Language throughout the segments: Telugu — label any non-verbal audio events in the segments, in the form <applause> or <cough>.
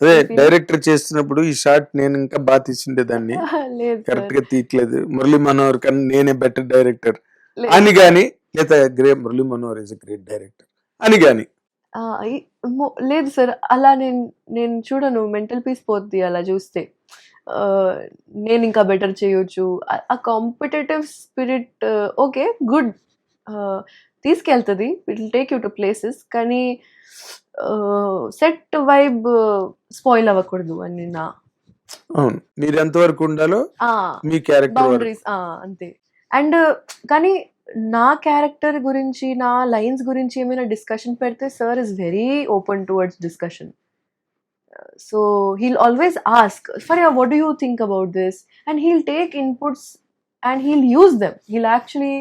అదే డైరెక్టర్ చేస్తున్నప్పుడు ఈ షాట్ నేను ఇంకా బాగా తీసిండే దాన్ని కరెక్ట్ <laughs> గా తీయట్లేదు. మురళీ మనోహర్ కన్నా నేనే బెటర్ డైరెక్టర్. అని గాని లేదా grey Murali Manohar is great director అని గాని. లేదు సార్ అలా నేను నేను చూడను. మెంటల్ పీస్ పోద్ది అలా చూస్తే. నేను ఇంకా బెటర్ చేయొచ్చు. ఆ కాంపిటేటివ్ స్పిరిట్ ఓకే గుడ్ తీసుకెళ్తుంది. It will take you to places కానీ సెట్ వైబ్ స్పాయిల్ అవ్వకూడదు అని నా అవును. మీరు ఎంతవరకు ఉండాలో మీ క్యారెక్టర్ బౌండరీస్ అంతే. అండ్ కానీ నా క్యారెక్టర్ గురించి నా లైన్స్ గురించి ఏమైనా డిస్కషన్ పెడితే sir is very open towards discussion so he'll always ask for what do you think about this and he'll take inputs and he'll use them he'll actually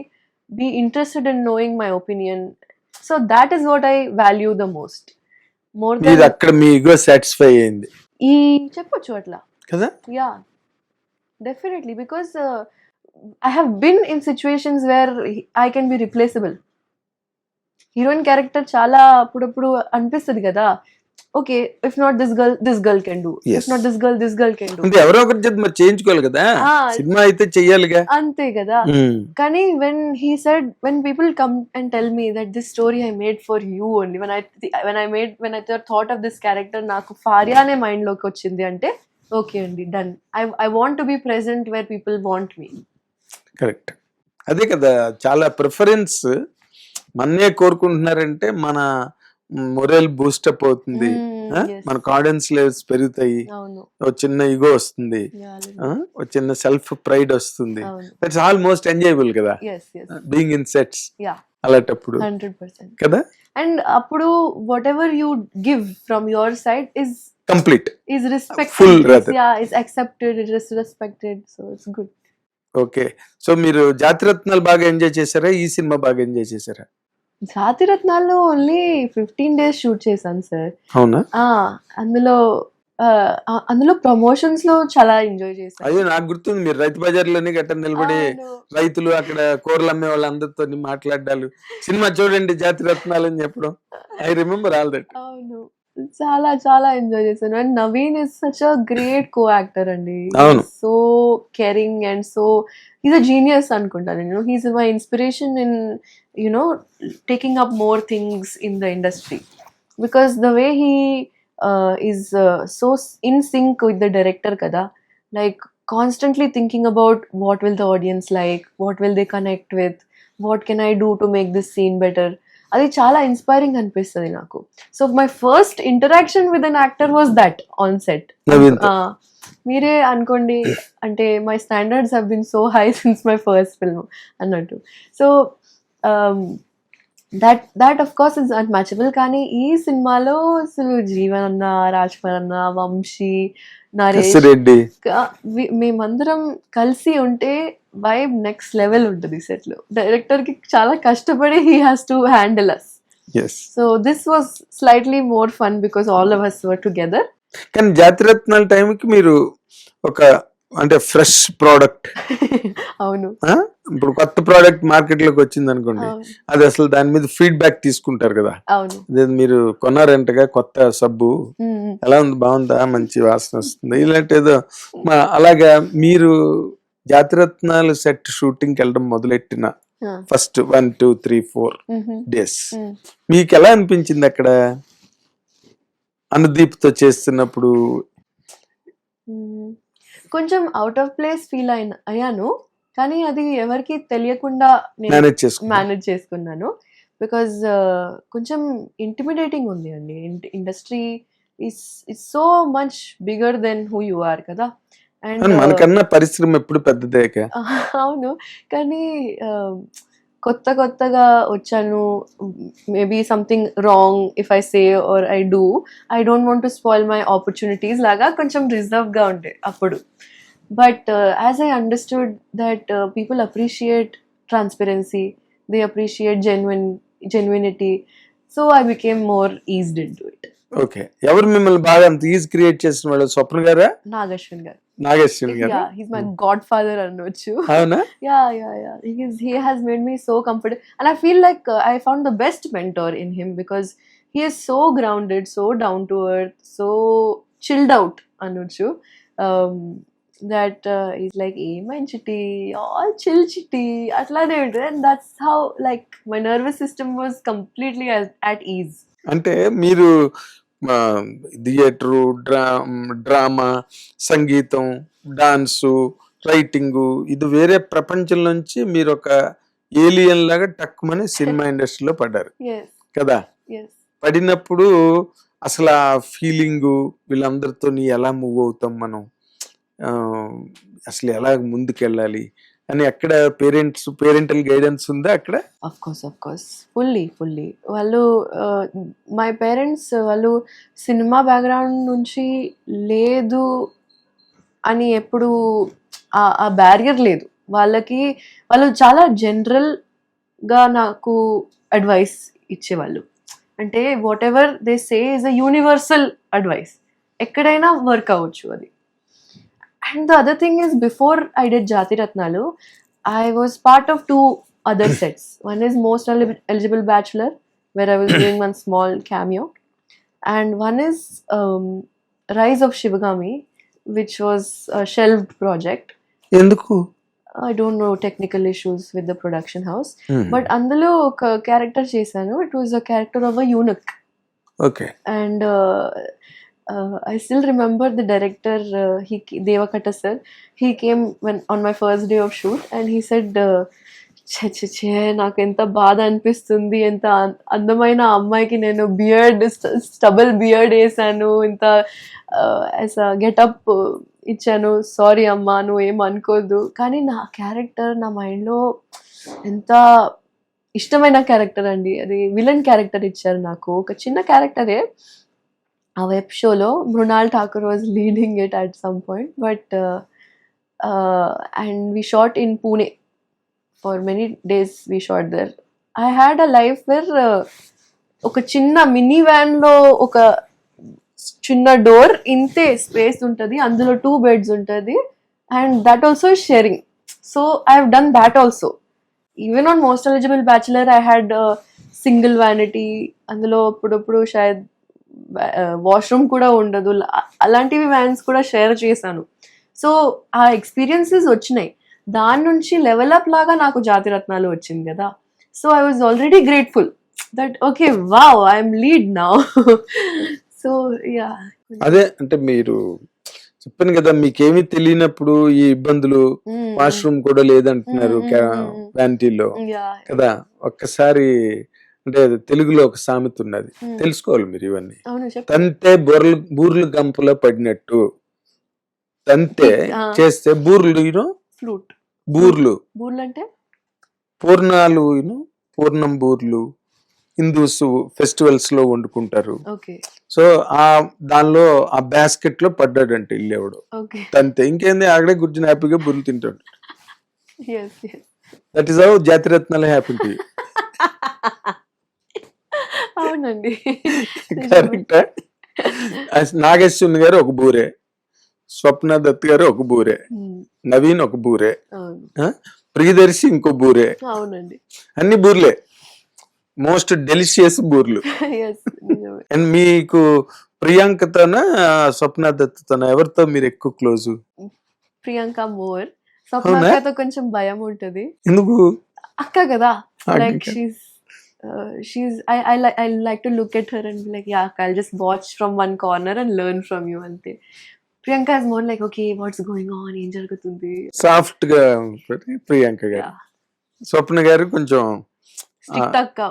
be interested in knowing my opinion so that is what I value the most more మీరు దెన్ అక్కడ మీ ఇగో సాటిస్ఫై అయింది ఈ చెప్పొచ్చు అట్లా. కదా? Yeah. Definitely because uh, i have been in situations where i can be replaceable. Heroine character చాలా అప్పుడప్పుడు అనిపిస్తుంది కదా. Okay if not this girl this girl can do. If not this girl this girl can do అంటే ఎవరో ఒకరి చేత మరి చేయించుకోవాలి కదా. సినిమా అయితే చెయ్యాలిగా. అంతే కదా. కానీ when he said when people come and tell me that this story I made for you only when I when I made when I thought of this character నాకు ఫారియానే మైండ్లోకి వచ్చింది అంటే ఓకే అండి done I I want to be present where people want me correct అదే కదా చాలా ప్రిఫరెన్స్ మన్నే కోరుకుంటున్నారంటే మన మొరల్ బూస్టప్ అవుతుంది? మన కాన్ఫిడెన్స్ లెవెల్స్ పెరుగుతాయి. ఒక చిన్న ఇగో వస్తుంది? ఒక చిన్న సెల్ఫ్ ప్రైడ్ వస్తుంది. దట్స్ ఆల్మోస్ట్ ఎంజాయబుల్ కదా? Being in sets. అలాంటప్పుడు. కదా? అండ్ అప్పుడు whatever you give from your side is complete Full is- rather. yeah is accepted it is respected so it's good. Okay so మీరు జాతిరత్నాలు బాగా ఎంజాయ్ చేశారా? ఈ సినిమా బాగా ఎంజాయ్ చేశారా? జాతి రత్నాల్లో ఓన్లీ ఫిఫ్టీన్ డేస్ షూట్ చేశాను సార్ అవునా? అందులో అందులో ప్రమోషన్స్లో చాలా ఎంజాయ్ చేశాను. అయ్యో నాకు గుర్తుంది మీరు రైతు బజార్లోనే గట్ట నిలబడి. రైతులు అక్కడ కూరలు అమ్మే వాళ్ళందరితో మాట్లాడాలు సినిమా చూడండి జాతి రత్నాలు అని చెప్పడం. ఐ రిమెంబర్ ఆల్ దట్ అవును. చాలా చాలా ఎంజాయ్ చేశాను. And Naveen is such a great co actor అండి. So caring and so is a genius అనుకుంటాను నేను. He's my inspiration in you know taking up more things in the industry because the way he is so in sync with the director కదా. Like constantly thinking about what will the audience like what will they connect with what can I do to make this scene better అది చాలా ఇన్స్పైరింగ్ అనిపిస్తుంది నాకు. So my first interaction with an actor was that on set మీరే అనుకోండి అంటే my standards have been so high since my first film అన్నట్టు. So that that of course is unmatchable కానీ ఈ సినిమాలో అసలు జీవన్ అన్న రాజ్ అన్న వంశీ నరేష్ మేమందరం కలిసి ఉంటే వైబ్ నెక్స్ట్ లెవెల్ ఉంటుంది సెట్లో. డైరెక్టర్కి చాలా కష్టపడి he has to handle us so this was slightly more fun because all of us were together కానీ జాతిరత్నాల టైంకి మీరు ఒక అంటే ఫ్రెష్ ప్రోడక్ట్ <laughs> అవును. ఇప్పుడు కొత్త ప్రోడక్ట్ మార్కెట్లోకి వచ్చింది అనుకోండి అది అసలు దాని మీద ఫీడ్బ్యాక్ తీసుకుంటారు కదా. మీరు కొన్నారంటగా కొత్త సబ్బు. ఎలా ఉంది? బాగుందా? మంచి వాసన వస్తుంది. ఇలాంటి ఏదో అలాగా మీరు జాతిరత్నాలు సెట్ షూటింగ్ వెళ్ళడం మొదలెట్టిన. First one two three four. Days. మీకు ఎలా అనిపించింది అక్కడ అనుదీప్తో చేస్తున్నప్పుడు. కొంచెం అవుట్ ఆఫ్ ప్లేస్ ఫీల్ అయిన అయ్యాను కానీ అది ఎవరికి తెలియకుండా మేనేజ్ చేసుకున్నా మేనేజ్ చేసుకున్నాను బికాజ్ కొంచెం ఇంటిమిడేటింగ్ ఉంది అండి industry is is so much bigger than who you are కదా మనకన్నా పరిశ్రమ ఎప్పుడు పెద్దదేక అవును. కానీ కొత్త కొత్తగా వచ్చాను. Maybe something wrong if I say or I do I don't want to spoil my opportunities లాగా కొంచెం రిజర్వ్గా ఉంటాయి అప్పుడు. But as I understood that people appreciate transparency they appreciate genuine genuinity so I became more eased into it okay ఎవరు మిమ్మల్ని బాగా అంత ఈజీ క్రియేట్ చేసిన వాళ్ళు? స్వప్న గారా? నాగశ్విన్ గారు. నాగేశ్వరి గారు హీస్ మై గాడ్ ఫాదర్ అనొచ్చు అవునా yeah yeah yeah he is he has made me so comfortable and i feel like uh, i found the best mentor in him because he is so grounded so down to earth so chilled out అనొచ్చు Um, దట్ ఈస్ లైక్ ఏమైంది చిట్టి ఆల్ చిల్ చిట్టి అట్లానే ఉంటుంది and that's how like my nervous system was completely at ease అంటే మీరు థియేటరు డ్రా డ్రామా సంగీతం డాన్సు రైటింగు ఇది వేరే ప్రపంచం నుంచి మీరు ఒక ఏలియన్ లాగా టక్కుమని సినిమా <laughs> ఇండస్ట్రీలో పడ్డారు. కదా? పడినప్పుడు అసలు ఆ ఫీలింగు వీళ్ళందరితో ఎలా మూవ్ అవుతాం మనం? అసలు ఎలా ముందుకెళ్ళాలి? అని అక్కడ పేరెంట్స్ పేరెంటల్ గైడెన్స్ ఉందా అక్కడ? Of course of course fully fully వాళ్ళు uh, మై పేరెంట్స్ వాళ్ళు సినిమా బ్యాక్గ్రౌండ్ నుంచి లేదు అని ఎప్పుడు ఆ- ఆ బ్యారియర్ లేదు. వాళ్ళకి వాళ్ళు చాలా జనరల్గా నాకు అడ్వైస్ ఇచ్చేవాళ్ళు. అంటే whatever they say is a universal advice ఎక్కడైనా వర్క్ అవ్వచ్చు అది. And the other thing is before I did Jathi Ratnalu I was part of two other sets. One is Most Eli- Eligible Bachelor, where I was doing one small cameo, and one is um, Rise of Shivagami, which was a shelved project. ఎందుకు I don't know technical issues with the production house, Hmm. but అందులో ఒక క్యారెక్టర్ చేశాను it was a character of a eunuch okay and uh, uh, I still remember the director, uh, he Devakata sir. He came when on my first day of shoot, and he said, uh, నాకు ఎంత బాధ అనిపిస్తుంది. ఎంత అందమైన అమ్మాయికి నేను బియర్డ్ స్టబుల్ బియర్డ్ వేసాను. ఇంత uh, గెటప్ ఇచ్చాను. సారీ అమ్మా నువ్వు ఏం అనుకోదు కానీ నా క్యారెక్టర్ నా మైండ్లో ఎంత ఇష్టమైన క్యారెక్టర్ అండి. అది విలన్ క్యారెక్టర్ ఇచ్చారు నాకు. ఒక చిన్న క్యారెక్టరే ఆ వెబ్ షోలో Mrunal Thakur was leading it at some point but and we shot in Pune for many days we shot there I had a life where ఒక చిన్న మినీ వ్యాన్లో ఒక చిన్న డోర్ ఇంతే స్పేస్ ఉంటుంది అందులో టూ బెడ్స్ ఉంటుంది and that also sharing so I have done that also even on Most Eligible Bachelor I had single vanity అందులో అప్పుడప్పుడు షాయద్ వాష్రూమ్ కూడా ఉండదు. అలాంటివి వ్యాన్స్ కూడా షేర్ చేశాను. సో ఆ ఎక్స్పీరియన్సెస్ వచ్చినాయి. దాని నుంచి లెవెల్ అప్ లాగా నాకు జాతిరత్నాలు వచ్చింది కదా. So I was already grateful that okay wow I'm lead now so yeah అదే అంటే మీరు చెప్పాను కదా మీకేమీ తెలియనప్పుడు ఈ ఇబ్బందులు Hmm. వాష్రూమ్ కూడా లేదంటున్నారు Mm, mm, mm, mm. వ్యాంటీలో యా కదా ఒక్కసారి అంటే తెలుగులో ఒక సామెత ఉన్నది. తెలుసుకోవాలి మీరు ఇవన్నీ. తంతే బొర్రలు బూర్లు గంపలో పడినట్టు. తంతే. చేస్తే బూర్లు యూనో ఫ్లూట్. బూర్లు. బూర్లు అంటే పూర్ణాలు యూనో పూర్ణం బూర్లు. హిందూస్ ఫెస్టివల్స్లో వండుకుంటారు సో ఆ దానిలో ఆ బాస్కెట్లో పడ్డాడంట ఇల్లేవాడు. తంతే. ఇంకేంది? అక్కడే కూర్చుని హ్యాపీగా బుర్రలు తింటాడు. That is how Jathiratnalu happy to అవునండి. <laughs> కరెక్ట్? గారు ఒక బూరే. స్వప్న దత్ గారు ఒక బూరే. నవీన్ ఒక బూరే? ప్రియదర్శి ఇంకో బూరే. అవునండి. అన్ని బూర్లే. మోస్ట్ డెలిషియస్ బూర్లు. <laughs> అండ్ మీకు ప్రియాంకతోనా స్వప్న దత్తతోనా? ఎవరితో మీరు ఎక్కువ క్లోజ్? ప్రియాంక మోర్. అవునా? స్వప్నతో కొంచెం భయం ఉంటది. ఎందుకు? అక్క కదా. లైక్ కదా. She's she's I I like I like to look at her and like yeah I just watch from one corner and learn from you అంతే Priyanka is more like okay what's going on ఏం జరుగుతుంది సాఫ్ట్గా ఉంటుంది ప్రియాంక గారు స్వప్న గారు కొంచెం స్ట్రిక్ట్ అక్క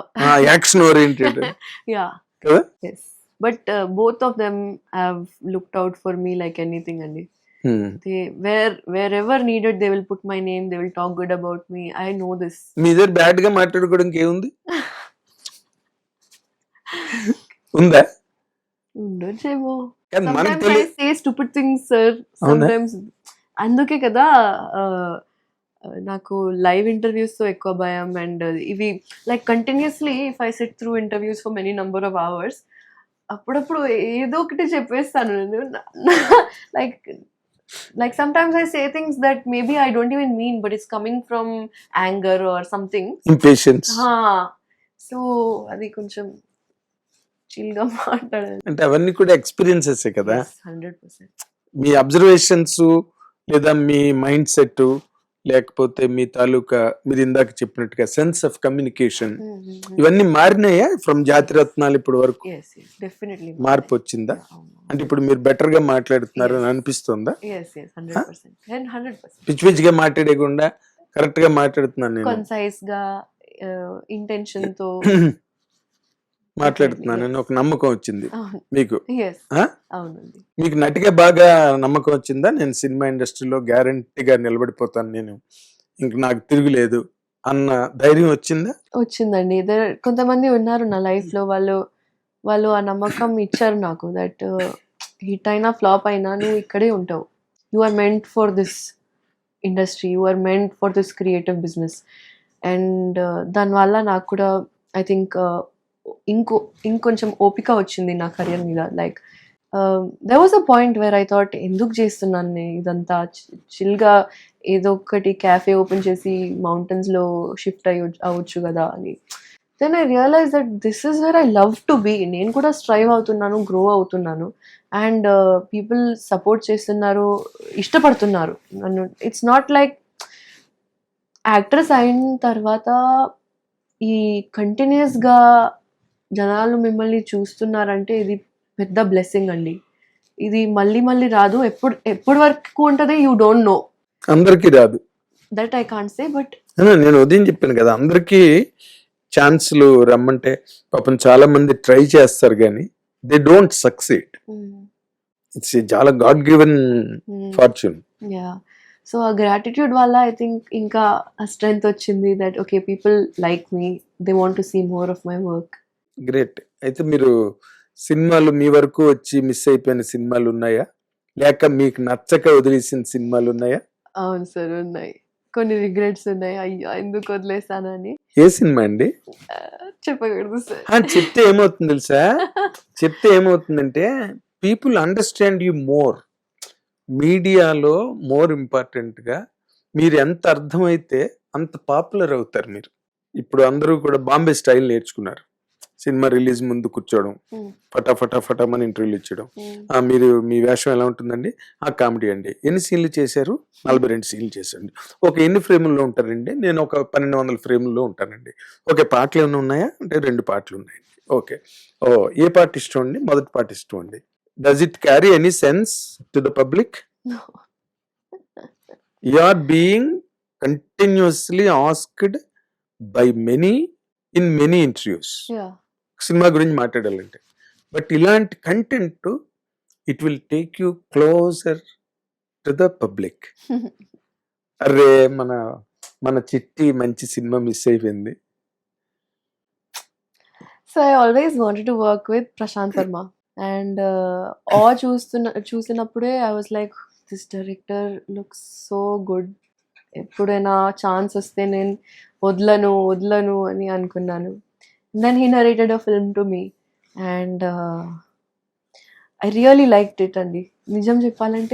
యాక్షన్ ఓరియంటెడ్ <laughs> యా కదా Yes. But uh, both of them have looked out for me like anything, Andy. Hmm. They where wherever needed, they will put my name. They will talk good about me. I know this. మీ దగ్గర బ్యాడ్గా మాట్లాడుకోవడానికి ఏముంది <laughs> <laughs> ఉందా? థింగ్స్ సార్ అందుకే కదా నాకు లైవ్ ఇంటర్వ్యూస్తో ఎక్కువ భయం అండ్ ఇవి like continuously if set through interviews for many number of hours అప్పుడప్పుడు ఏదో ఒకటి చెప్పేస్తాను నేను. Like like sometimes I say things that maybe I don't even mean but it's coming from anger or something so అది కొంచెం chill గా <laughs> మాట్లాడాలి అంటే అవన్నీ కూడా ఎక్స్పీరియన్సెస్ కదా? హండ్రెడ్ పర్సెంట్ మీ అబ్జర్వేషన్స్ లేదా మీ మైండ్ సెట్ లేకపోతే మీ తాలూకా మీరు ఇందాక చెప్పినట్టుగా సెన్స్ ఆఫ్ కమ్యూనికేషన్ ఇవన్నీ మారినాయా ఫ్రమ్ జాతిరత్నాలు ఇప్పటి వరకు? ఎస్ ఎస్ డెఫినెట్లీ మార్పు వచ్చిందా? అంటే ఇప్పుడు మీరు బెటర్గా మాట్లాడుతున్నారు అని అనిపిస్తుందా? పిచ్చి పిచ్చిగా మాట్లాడకుండా కరెక్ట్గా మాట్లాడుతున్నాను నేను. గా ఇంటెన్షన్తో మాట్లాడుతున్నాను అని ఒక నమ్మకం వచ్చింది. మీకు. మీకు నటిగా బాగా నమ్మకం వచ్చిందా? నేను సినిమా ఇండస్ట్రీలో గ్యారంటీగా నిలబడిపోతాను నేను. ఇంక నాకు తిరుగులేదు అన్న ధైర్యం వచ్చిందా? వచ్చిందండి. కొంతమంది ఉన్నారు నా లైఫ్లో వాళ్ళు వాళ్ళు ఆ నమ్మకం ఇచ్చారు నాకు దట్ హిట్ అయినా ఫ్లాప్ అయినా నువ్వు ఇక్కడే ఉంటావు. You are meant for this industry you are meant for this creative business and దానివల్ల నాకు కూడా ఐ థింక్ ఇంకో ఇంకొంచెం ఓపిక వచ్చింది నా కెరియర్ మీద. Like there was a point where I thought ఎందుకు చేస్తున్నాను నేను ఇదంతా చిల్గా ఏదో ఒకటి క్యాఫే ఓపెన్ చేసి మౌంటైన్స్లో షిఫ్ట్ అయ్యి అవ్వచ్చు కదా అని. Then I realise that this is where I love to be నేను కూడా స్ట్రైవ్ అవుతున్నాను గ్రో అవుతున్నాను. అండ్ పీపుల్ సపోర్ట్ చేస్తున్నారు ఇష్టపడుతున్నారు. నన్ను ఇట్స్ నాట్ లైక్ యాక్ట్రెస్ అయిన తర్వాత ఈ కంటిన్యూస్గా జనాలు మిమ్మల్ని చూస్తున్నారంటే ఇది పెద్ద బ్లెస్సింగ్ అండి. ఇది మళ్ళీ మళ్ళీ రాదు. ఎప్పుడు ఎప్పటి వరకు ఉంటుంది? యూ డోంట్ నో అందరికీ రాదు. That I can't say but నేను ఉదయం చెప్పాను కదా అందరికీ ఛాన్సులు రమ్మంటే పాపం చాలా మంది ట్రై చేస్తారు కానీ దే డోంట్ సక్సీడ్ ఇట్స్ చాలా god given fortune yeah so ఆ గ్రాటిట్యూడ్ వల్ల ఐ థింక్ ఇంకా ఆ స్ట్రెంగ్త్ వచ్చింది that okay people like me they want to see more of my work great అయితే మీరు సినిమాలు మీ వరకు వచ్చి మిస్ అయిపోయిన సినిమాలు ఉన్నాయా? లేక మీకు నచ్చక వదిలేసిన సినిమాలు ఉన్నాయా? అవును సార్ ఉన్నాయి. కొన్ని రిగ్రెట్స్ ఉన్నాయి. అయ్యో ఎందుకు వదిలేసానని ఏ సినిమా అండి? చెప్పకూడదు సార్. చెప్తే ఏమవుతుంది తెలుసా? చెప్తే ఏమవుతుందంటే పీపుల్ అండర్స్టాండ్ యూ మోర్ మీడియాలో మోర్ ఇంపార్టెంట్గా మీరు ఎంత అర్థమైతే అంత పాపులర్ అవుతారు మీరు. ఇప్పుడు అందరూ కూడా బాంబే స్టైల్ నేర్చుకున్నారు. సినిమా రిలీజ్ ముందు కూర్చోవడం. ఫటా ఫటా ఫటామని ఇంటర్వ్యూలు ఇచ్చడం. మీరు మీ వేషం ఎలా ఉంటుందండి? ఆ కామెడీ అండి. ఎన్ని సీన్లు చేశారు? నలభై రెండు సీన్లు చేశారండి. ఒక ఎన్ని ఫ్రేముల్లో ఉంటారండి? నేను ఒక పన్నెండు వందల ఫ్రేముల్లో ఉంటానండి. ఓకే పాటలు ఏమైనా ఉన్నాయా? అంటే రెండు పాటలు ఉన్నాయండి. ఓకే. ఓ ఏ పాట ఇష్టం అండి? మొదటి పాట ఇష్టం అండి. Does it carry any sense to the public you are being continuously asked by many in many interviews cinema గురించి మాట్లాడాలంటే. బట్ ఇలాంటి content it will take you closer to the public. అరే మన మన చిట్టి మంచి సినిమా మిస్ అయిపోయింది. So I always wanted to work with Prashanth Varma and ఆ చూస్తున్న చూసినప్పుడే I was like this director looks so good ఎప్పుడైనా ఛాన్స్ వస్తే నేను వదలను వదలను అని అనుకున్నాను. Then he narrated a film to me and I really like it అండి నిజం చెప్పాలంటే